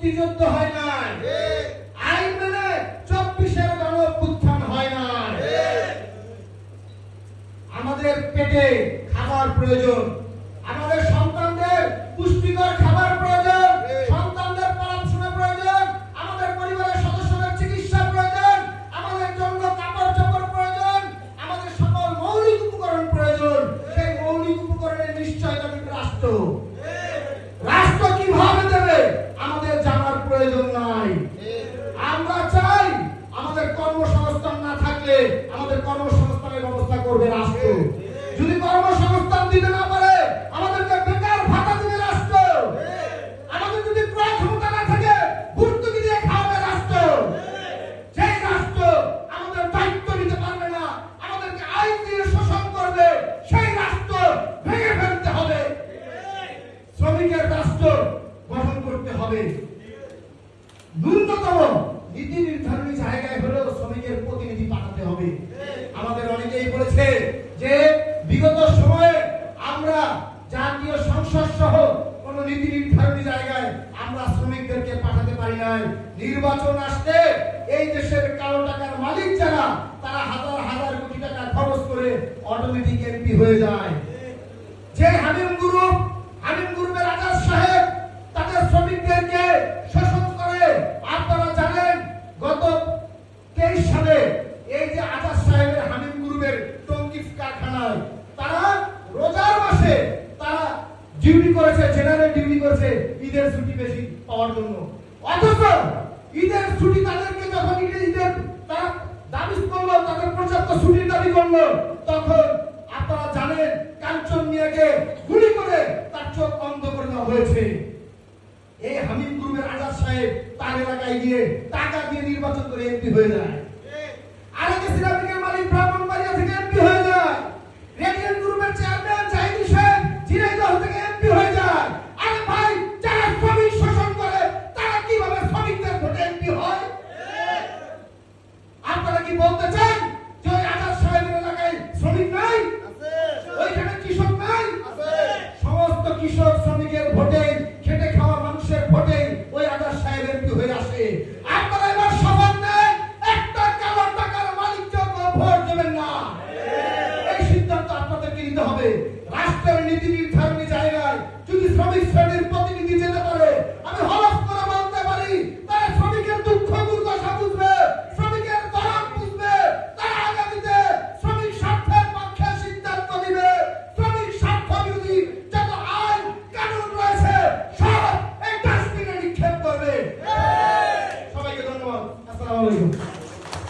মুক্তিযুদ্ধ হয় নাই। আইন মানে চব্বিশের গণ অভ্যুত্থান হয় নাই। আমাদের পেটে খাবার প্রয়োজন। হবে। ন্যূনতম নীতি নির্ধারণী জায়গায় হলেও শ্রমিকের প্রতিনিধি পাঠাতে হবে। আমাদের অনেকেই বলেছে যে, বিগত সময়ে আমরা জাতীয় সংসদ সহ কোন নীতি নির্ধারণী জায়গায় আমরা শ্রমিকদেরকে পাঠাতে পারি নাই। নির্বাচন আসতে এই দেশের কালো টাকার মালিক যারা, তারা হাজার হাজার কোটি টাকা খরচ করে অটোমেটিক এমপি হয়ে যায়। যে হামিম ডিউটি করেছে, জেনারেল ডিউটি করেছে, ঈদের ছুটি বেশি পাওয়ার জন্য। অথচ ঈদের ছুটি তাদেরকে যখন ঈদের ঈদের তারা দাবি করল, তাদের পর্যাপ্ত ছুটির দাবি করল, তখন আপনারা জানেন কাঞ্চন মিয়াকে গুলি করে তার চোখ বন্ধ করে দেওয়া হয়েছে। এই হামিদ গ্রুপের আজাদ সাহেব তার এলাকায় গিয়ে টাকা দিয়ে নির্বাচন করে এমপি হয়ে যায়। নিতে